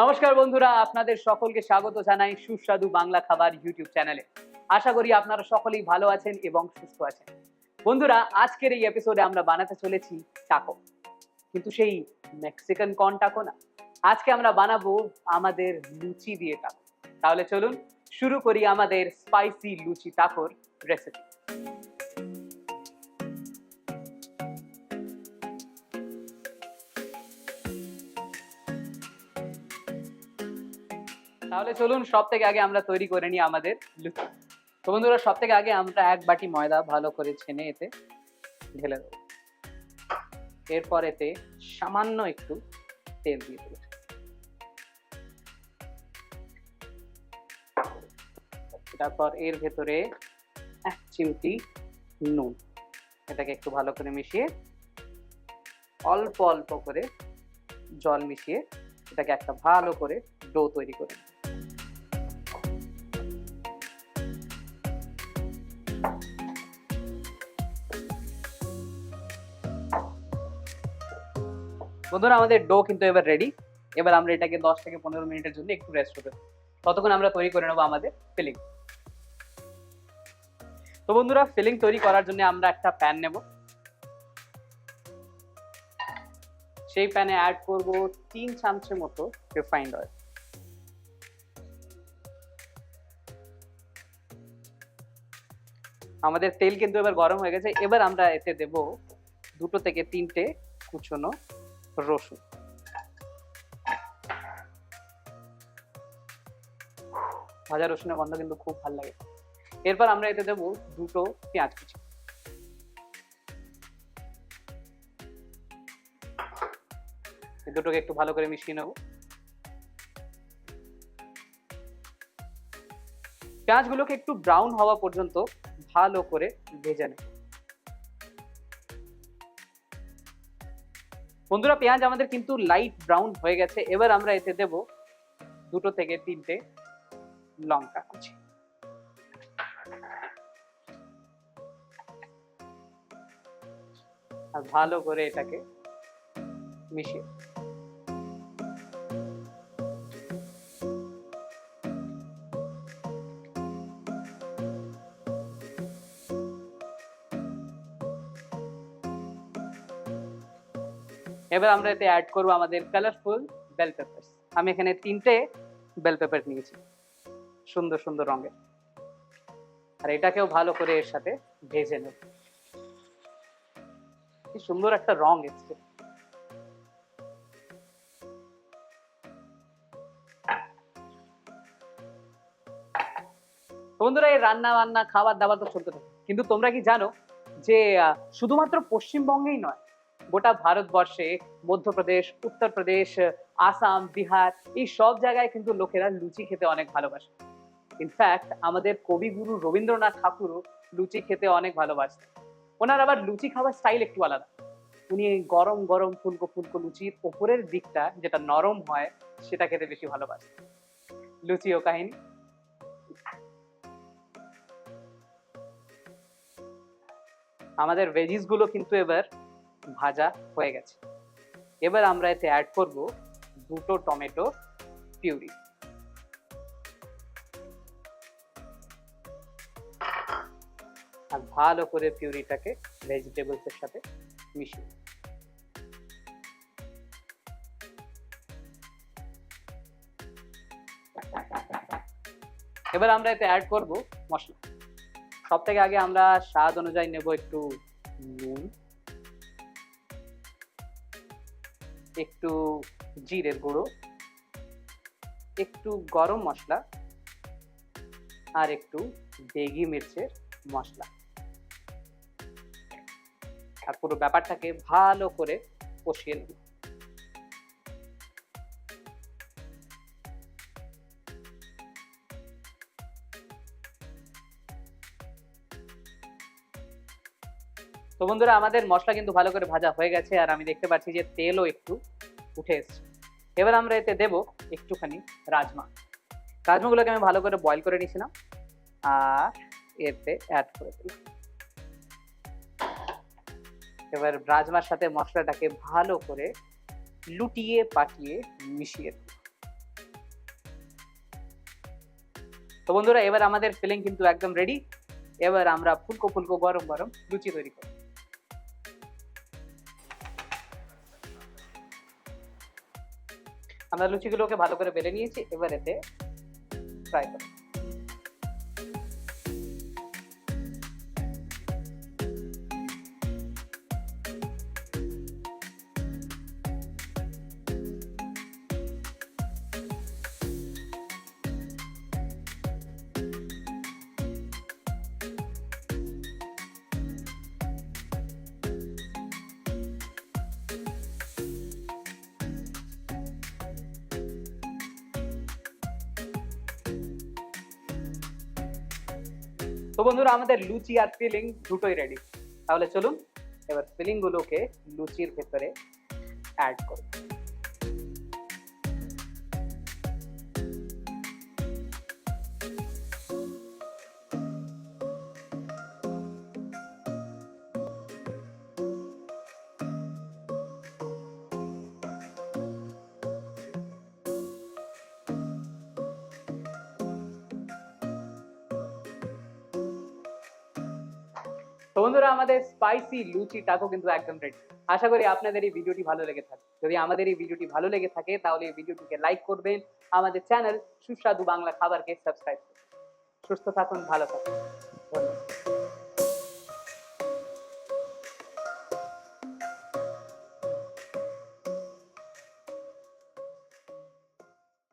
নমস্কার বন্ধুরা, আপনাদের সকলকে স্বাগত জানাই সুস্বাদু বাংলা খাবার ইউটিউব চ্যানেলে। আশা করি আপনারা সকলেই ভালো আছেন এবং সুস্থ আছেন। বন্ধুরা, আজকের এই এপিসোডে আমরা বানাতে চলেছি টাকো কিন্তু সেই মেক্সিকান কর্ন টাকো না। আজকে আমরা বানাবো আমাদের লুচি দিয়ে টাকো। তাহলে চলুন, শুরু করি আমাদের স্পাইসি লুচি টাকোর রেসিপি তাহলে চলুন সব থেকে আগে আমরা তৈরি করে নিই আমাদের লুচি তো বন্ধুরা সব থেকে আগে আমরা এক বাটি ময়দা ভালো করে ছেনে এতে ঢেলে দেবো। এরপর এতে সামান্য একটু তেল দিয়ে দেবো। তারপর এর ভেতরে এক চিমটি নুন, এটাকে একটু ভালো করে মিশিয়ে অল্প অল্প করে জল মিশিয়ে এটাকে একটা ভালো করে ডো তৈরি করে নেব। বন্ধুরা, আমাদের ডো কিন্তু এবার রেডি এবার আমরা এটাকে দশ থেকে পনেরো মিনিটের জন্য একটু রেস্ট হতে ততক্ষণ আমরা তৈরি করে নেব আমাদের ফিলিং তো বন্ধুরা ফিলিং তৈরি করার জন্য আমরা একটা প্যান নেব। সেই প্যানে অ্যাড করব তিন চামচের মতো রিফাইন্ড অয়েল আমাদের তেল কিন্তু এবার গরম হয়ে গেছে। এবার আমরা এতে দেব দুটো থেকে তিনটে কুচনো রসুন। ভাজা রসুনের গন্ধ কিন্তু খুব ভালো লাগে। এরপর আমরা এতে দেবো দুটো পেঁয়াজ কুচি। দুটোকে একটু ভালো করে মিশিয়ে নেব। পেঁয়াজগুলোকে একটু ব্রাউন হওয়া পর্যন্ত ভালো করে ভেজে নেব। বন্ধুরা, পেঁয়াজ আমাদের কিন্তু লাইট ব্রাউন হয়ে গেছে। এবার আমরা এতে দেব দুটো থেকে তিনটে লঙ্কা কুচি। আর ভালো করে এটাকে মিশিয়ে এবার আমরা এতে অ্যাড করব আমাদের কালারফুল বেল পেপার আমি এখানে তিনটে বেল পেপার নিয়েছি। সুন্দর সুন্দর রঙের। আর এটাকেও ভালো করে এর সাথে ভেজে নেব। কি সুন্দর একটা রং এসছে। বন্ধুরা এই রান্না বান্না খাবার দাবার তো চলতে থাকে। কিন্তু তোমরা কি জানো যে শুধুমাত্র পশ্চিমবঙ্গেই নয় গোটা ভারতবর্ষে, মধ্যপ্রদেশ, উত্তরপ্রদেশ, আসাম, বিহার, এই সব জায়গায় কিন্তু লোকেরা লুচি খেতে অনেক ভালোবাসে। ইনফ্যাক্ট আমাদের কবিগুরু রবীন্দ্রনাথ ঠাকুরও লুচি খেতে অনেক ভালোবাসতেন। ওনার আবার লুচি খাওয়ার স্টাইল একটু আলাদা। উনি গরম গরম ফুলকো ফুলকো লুচির ওপরের দিকটা যেটা নরম হয়, সেটা খেতে বেশি ভালোবাসতেন লুচি ও কাহিনী। আমাদের ভেজিসগুলো কিন্তু এবার ভাজা হয়ে গেছে। এবার আমরা এতে অ্যাড করব দুটো টমেটো পিউরি। আর ভালো করে পিউরিটাকে ভেজিটেবলস এর সাথে মিশিয়ে এবার আমরা এতে অ্যাড করব মশলা। সব থেকে আগে আমরা স্বাদ অনুযায়ী নেব একটু নুন। একটু জিরের গুঁড়ো, একটু গরম মশলা আর একটু বেগি মির্চের মশলা। আর পুরো ব্যাপারটাকে ভালো করে কষিয়ে নেব। তো বন্ধুরা, আমাদের মশলা কিন্তু ভালো করে ভাজা হয়ে গেছে আর আমি দেখতে পাচ্ছি যে তেলও একটু উঠে এসছে। এবার আমরা এতে দেব একটুখানি রাজমা। রাজমাগুলোকে আমি ভালো করে বয়ল করে নিয়েছিলাম আর এতে অ্যাড করে দিলাম। এবার রাজমার সাথে মশলাটাকে ভালো করে লুটিয়ে পাকিয়ে মিশিয়ে দিলাম। তো বন্ধুরা, এবার আমাদের ফিলিং কিন্তু একদম রেডি এবার আমরা ফুলকো ফুলকো গরম গরম লুচি তৈরি করি আমরা লুচিগুলোকে ভালো করে বেলে নিয়েছি এবার এতে ফ্রাই করব। তো বন্ধুরা, আমাদের লুচি আর ফিলিং দুটোই রেডি তাহলে চলুন, এবার ফিলিং গুলোকে লুচির ভেতরে অ্যাড করব। বন্ধুরা, আমাদের স্পাইসি লুচি টাকো কিন্তু একদম রেডি আশা করি আপনাদের এই ভিডিওটি ভালো লেগে থাকে যদি আমাদের এই ভিডিওটি ভালো লেগে থাকে, তাহলে এই ভিডিওটিকে লাইক করবেন। আমাদের চ্যানেল সুস্বাদু বাংলা খাবারকে সাবস্ক্রাইব করবেন। সুস্থ থাকুন, ভালো থাকুন। ধন্যবাদ।